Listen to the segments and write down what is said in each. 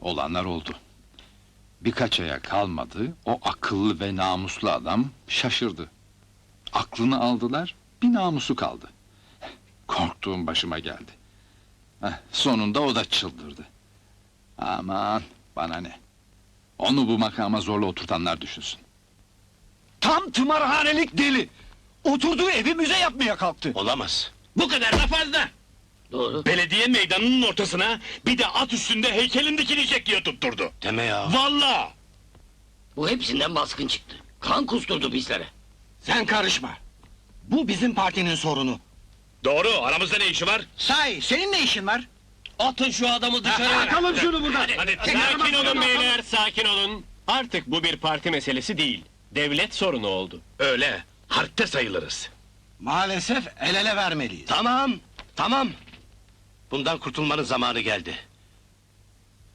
Olanlar oldu. Birkaç aya kalmadı, o akıllı ve namuslu adam şaşırdı. Aklını aldılar, bir namusu kaldı. Korktuğum başıma geldi. Heh, sonunda o da çıldırdı. Aman, bana ne? Onu bu makama zorla oturtanlar düşünsün. Tam tımarhanelik deli. Oturduğu evi müze yapmaya kalktı. Olamaz. Bu kadar da fazla. Doğru. Belediye meydanının ortasına bir de at üstünde heykelim dikilecek diye tutturdu. Deme ya. Vallahi. Bu hepsinden baskın çıktı. Kan kusturdu bizlere. Sen karışma. Bu bizim partinin sorunu. Doğru, aramızda ne işi var? Say, senin ne işin var? Atın şu adamı dışarı. Atalım şunu buradan. Hadi, Sakin olun beyler, sakin olun. Artık bu bir parti meselesi değil. Devlet sorunu oldu. Öyle, harpte sayılırız. Maalesef el ele vermeliyiz. Tamam, tamam. Bundan kurtulmanın zamanı geldi.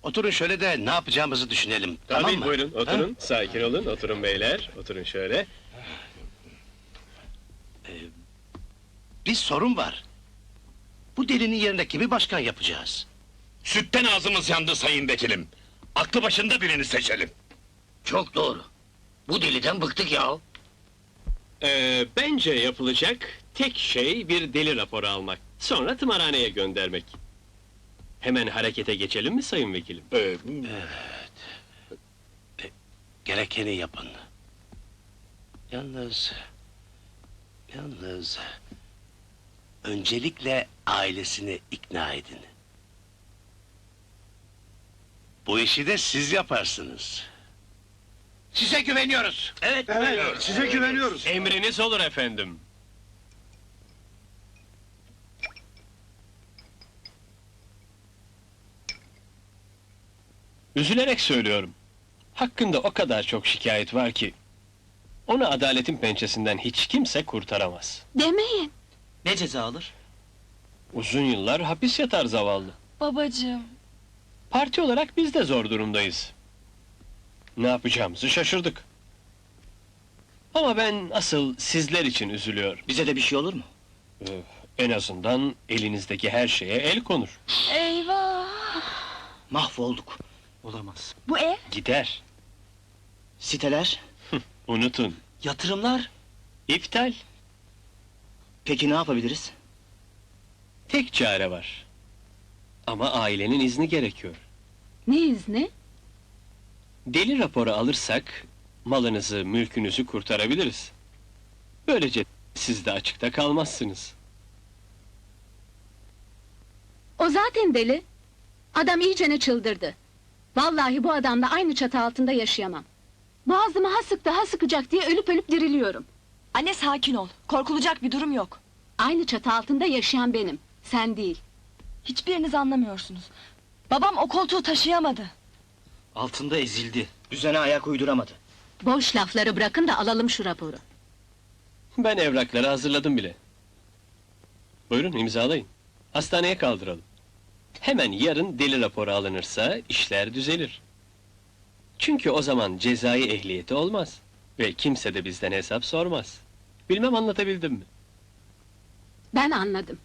Oturun şöyle de ne yapacağımızı düşünelim. Tabii tamam mı? buyurun, oturun. Sakin olun, oturun beyler. Oturun şöyle. Bir sorun var. Bu delinin yerine kimi başkan yapacağız? Sütten ağzımız yandı sayın vekilim. Aklı başında birini seçelim. Çok doğru. Bu deliden bıktık ya. Ee, bence yapılacak tek şey bir deli raporu almak. Sonra tımarhaneye göndermek. Hemen harekete geçelim mi sayın vekilim? Ee, Gerekeni yapın. Yalnız... Yalnız... Öncelikle ailesini ikna edin. Bu işi de siz yaparsınız. Size güveniyoruz. Evet, evet size güveniyoruz. Emriniz olur efendim. Üzülerek söylüyorum. Hakkında o kadar çok şikayet var ki... ...onu adaletin pençesinden hiç kimse kurtaramaz. Demeyin. Ne ceza alır? Uzun yıllar hapis yatar zavallı. Babacığım. Parti olarak biz de zor durumdayız. Ne yapacağımızı şaşırdık. Ama ben asıl sizler için üzülüyorum. Bize de bir şey olur mu? En azından elinizdeki her şeye el konur. Eyvah. Mahvolduk. Olamaz. Bu ev? Gider. Siteler, Unutun. yatırımlar. İptal. Peki ne yapabiliriz? Tek çare var. Ama ailenin izni gerekiyor. Ne izni? Deli raporu alırsak malınızı, mülkünüzü kurtarabiliriz. Böylece siz de açıkta kalmazsınız. O zaten deli. Adam iyicene çıldırdı. Vallahi bu adamla aynı çatı altında yaşayamam. Boğazımı ha sıktı ha sıkacak diye ölüp ölüp diriliyorum. Anne sakin ol. Korkulacak bir durum yok. Aynı çatı altında yaşayan benim. Sen değil. Hiçbiriniz anlamıyorsunuz. Babam o koltuğu taşıyamadı. Altında ezildi. Düzene ayak uyduramadı. Boş lafları bırakın da alalım şu raporu. Ben evrakları hazırladım bile. Buyurun imzalayın. Hastaneye kaldıralım. Hemen yarın deli raporu alınırsa işler düzelir. Çünkü o zaman cezai ehliyeti olmaz. Ve kimse de bizden hesap sormaz. Bilmem anlatabildim mi? Ben anladım.